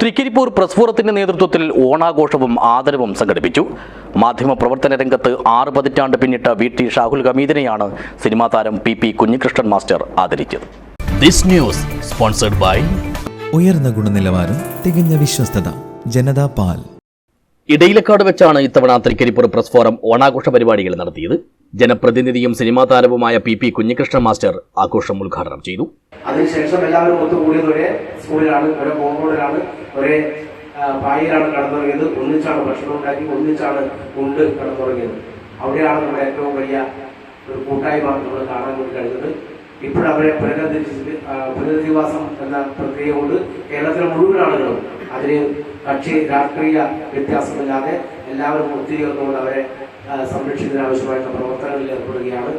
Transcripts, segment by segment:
Trikaripur press ഫോറത്തിന്റെ നേതൃത്വത്തിൽ ഓണാഘോഷവും ആദരവും സംഘടിപ്പിച്ചു. മാധ്യമ പ്രവർത്തന രംഗത്ത് ആറ് പതിറ്റാണ്ട് പിന്നിട്ട വി ടി ഷാഹുൽ ഹമീദിനെയാണ് സിനിമാ താരം പി പി കുഞ്ഞികൃഷ്ണൻ മാസ്റ്റർ ആദരിച്ചത്. This news sponsored by ഉയർന്ന ഗുണനിലവാരം തികഞ്ഞ വിശ്വസ്തത ജനതാ പാൽ. ഇടയിലക്കാട് വെച്ചാണ് ഇത്തവണ തൃക്കരിപ്പൂർ പ്രസ് ഫോറം ഓണാഘോഷ പരിപാടികൾ നടത്തിയത്. ജനപ്രതിനിധിയും സിനിമാ താരവുമായ പി പി കുഞ്ഞികൃഷ്ണൻ മാസ്റ്റർ ആഘോഷം ഉദ്ഘാടനം ചെയ്തു. അതിനുശേഷം എല്ലാവരും ഒത്തുകൂടിയത് ഒരേ സ്കൂളിലാണ് ഒരേ കോമ്പൗണ്ടിലാണ് ഒരേ ആ, പായിലാണ് കടന്നുറങ്ങിയത്. ഒന്നിച്ചാണ് ഭക്ഷണം ഉണ്ടാക്കി ഒന്നിച്ചാണ് ഉണ്ട് കടന്നുറങ്ങിയത്. അവിടെയാണ് നമ്മുടെ ഏറ്റവും വലിയ ഒരു കൂട്ടായ്മ നമ്മൾ കാണാൻ വേണ്ടി കഴിഞ്ഞത്. ഇപ്പോഴവരെ പുനരധിവാസം എന്ന പ്രക്രിയ കൊണ്ട് കേരളത്തിലെ മുഴുവൻ ആളുകളും അതിന് കക്ഷി രാഷ്ട്രീയ വ്യത്യാസമില്ലാതെ എല്ലാവരും ഒത്തുചേർന്നുകൊണ്ട് അവരെ സംരക്ഷിക്കുന്നതിനാവശ്യമായിട്ടുള്ള പ്രവർത്തനങ്ങളിൽ ഏർപ്പെടുകയാണ്.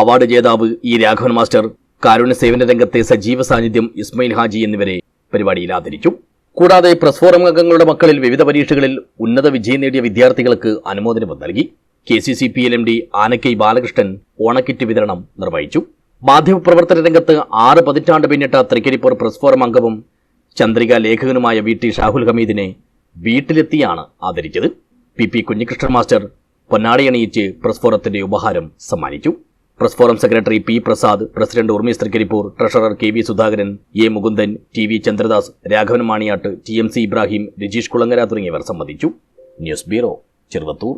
അവാർഡ് ജേതാവ് ഇ രാഘവൻ മാസ്റ്റർ കാരുണ്യ സേവന രംഗത്തെ സജീവ സാന്നിധ്യം ഇസ്മയിൽ ഹാജി എന്നിവരെ പരിപാടിയിൽ ആദരിച്ചു. കൂടാതെ പ്രസ് ഫോറം അംഗങ്ങളുടെ മക്കളിൽ വിവിധ പരീക്ഷകളിൽ ഉന്നത വിജയം നേടിയ വിദ്യാർത്ഥികൾക്ക് അനുമോദനവും നൽകി. K C C P L M D Anakkai Balakrishnan ഓണക്കിറ്റ് വിതരണം നിർവഹിച്ചു. മാധ്യമപ്രവർത്തന രംഗത്ത് ആറ് പതിറ്റാണ്ട് പിന്നിട്ട തൃക്കരിപ്പൂർ പ്രസ് ഫോറം അംഗവും ചന്ദ്രിക ലേഖകനുമായ വി ടി ഷാഹുൽ ഹമീദിനെ വീട്ടിലെത്തിയാണ് ആദരിച്ചത്. പി പി കുഞ്ഞികൃഷ്ണൻ മാസ്റ്റർ പൊന്നാടിയണിയിച്ച് പ്രസ് ഫോറത്തിന്റെ ഉപഹാരം സമ്മാനിച്ചു. Press forum secretary P Prasad president Urmesh Trikaripur treasurer K V Sudhakaran A Mukundan T V Chandradas Raghavan Maniyat T M C Ibrahim Rajeesh Kulangara തുടങ്ങിയവർ സംബന്ധിച്ചു. News bureau Cheruvathur.